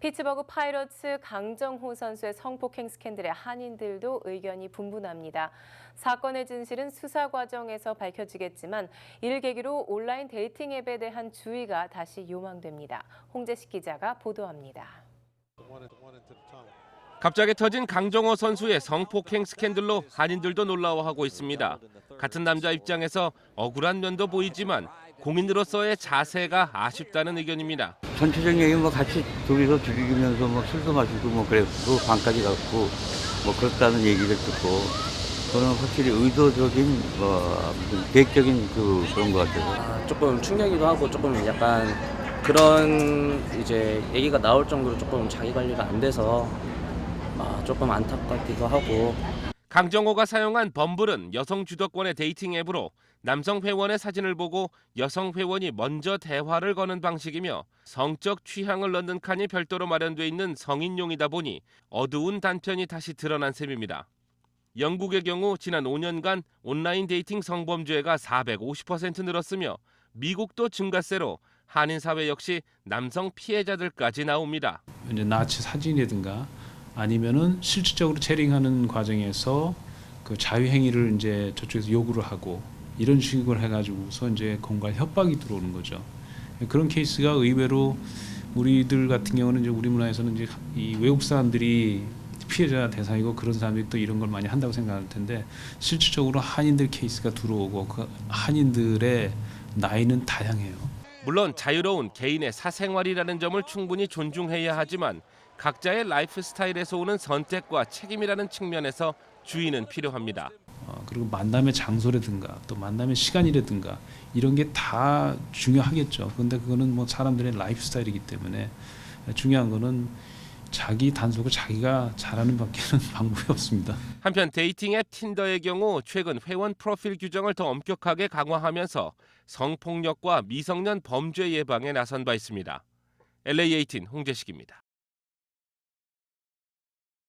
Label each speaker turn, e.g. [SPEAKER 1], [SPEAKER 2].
[SPEAKER 1] 피츠버그 파이러츠 강정호 선수의 성폭행 스캔들에 한인들도 의견이 분분합니다. 사건의 진실은 수사 과정에서 밝혀지겠지만 이를 계기로 온라인 데이팅 앱에 대한 주의가 다시 요망됩니다. 홍재식 기자가 보도합니다.
[SPEAKER 2] 갑자기 터진 강정호 선수의 성폭행 스캔들로 한인들도 놀라워하고 있습니다. 같은 남자 입장에서 억울한 면도 보이지만 공인으로서의 자세가 아쉽다는 의견입니다.
[SPEAKER 3] 전체적인 얘기 뭐 같이 둘이서 즐기면서 뭐 술도 마시고 뭐 그랬고 방까지 갔고 뭐 그렇다는 얘기를 듣고 그거는 확실히 의도적인 뭐 무슨 계획적인 그 그런 것 같아서
[SPEAKER 4] 아, 조금 충격이기도 하고 조금 약간 그런 이제 얘기가 나올 정도로 조금 자기 관리가 안 돼서 아, 조금 안타깝기도 하고
[SPEAKER 2] 강정호가 사용한 범블은 여성 주도권의 데이팅 앱으로 남성 회원의 사진을 보고 여성 회원이 먼저 대화를 거는 방식이며 성적 취향을 넣는 칸이 별도로 마련돼 있는 성인용이다 보니 어두운 단편이 다시 드러난 셈입니다. 영국의 경우 지난 5년간 온라인 데이팅 성범죄가 450% 늘었으며 미국도 증가세로 한인 사회 역시 남성 피해자들까지 나옵니다.
[SPEAKER 5] 이제 나치 사진이라든가 아니면은 실질적으로 체링하는 과정에서 그 자유 행위를 이제 저쪽에서 요구를 하고 이런 식으로 해가지고서 이제 공갈 협박이 들어오는 거죠. 그런 케이스가 의외로 우리들 같은 경우는 이제 우리 문화에서는 이제 이 외국 사람들이 피해자 대상이고 그런 사람들이 또 이런 걸 많이 한다고 생각할 텐데 실질적으로 한인들 케이스가 들어오고 그 한인들의 나이는 다양해요.
[SPEAKER 2] 물론 자유로운 개인의 사생활이라는 점을 충분히 존중해야 하지만 각자의 라이프 스타일에서 오는 선택과 책임이라는 측면에서 주의는 필요합니다.
[SPEAKER 5] 어, 그리고 만남의 장소라든가 또 만남의 시간이라든가 이런 게 다 중요하겠죠. 근데 그거는 뭐 사람들의 라이프 스타일이기 때문에 중요한 거는 자기 단속을 자기가 잘하는 밖에는 방법이 없습니다.
[SPEAKER 2] 한편 데이팅 앱 틴더의 경우 최근 회원 프로필 규정을 더 엄격하게 강화하면서 성폭력과 미성년 범죄 예방에 나선 바 있습니다. LA18 홍재식입니다.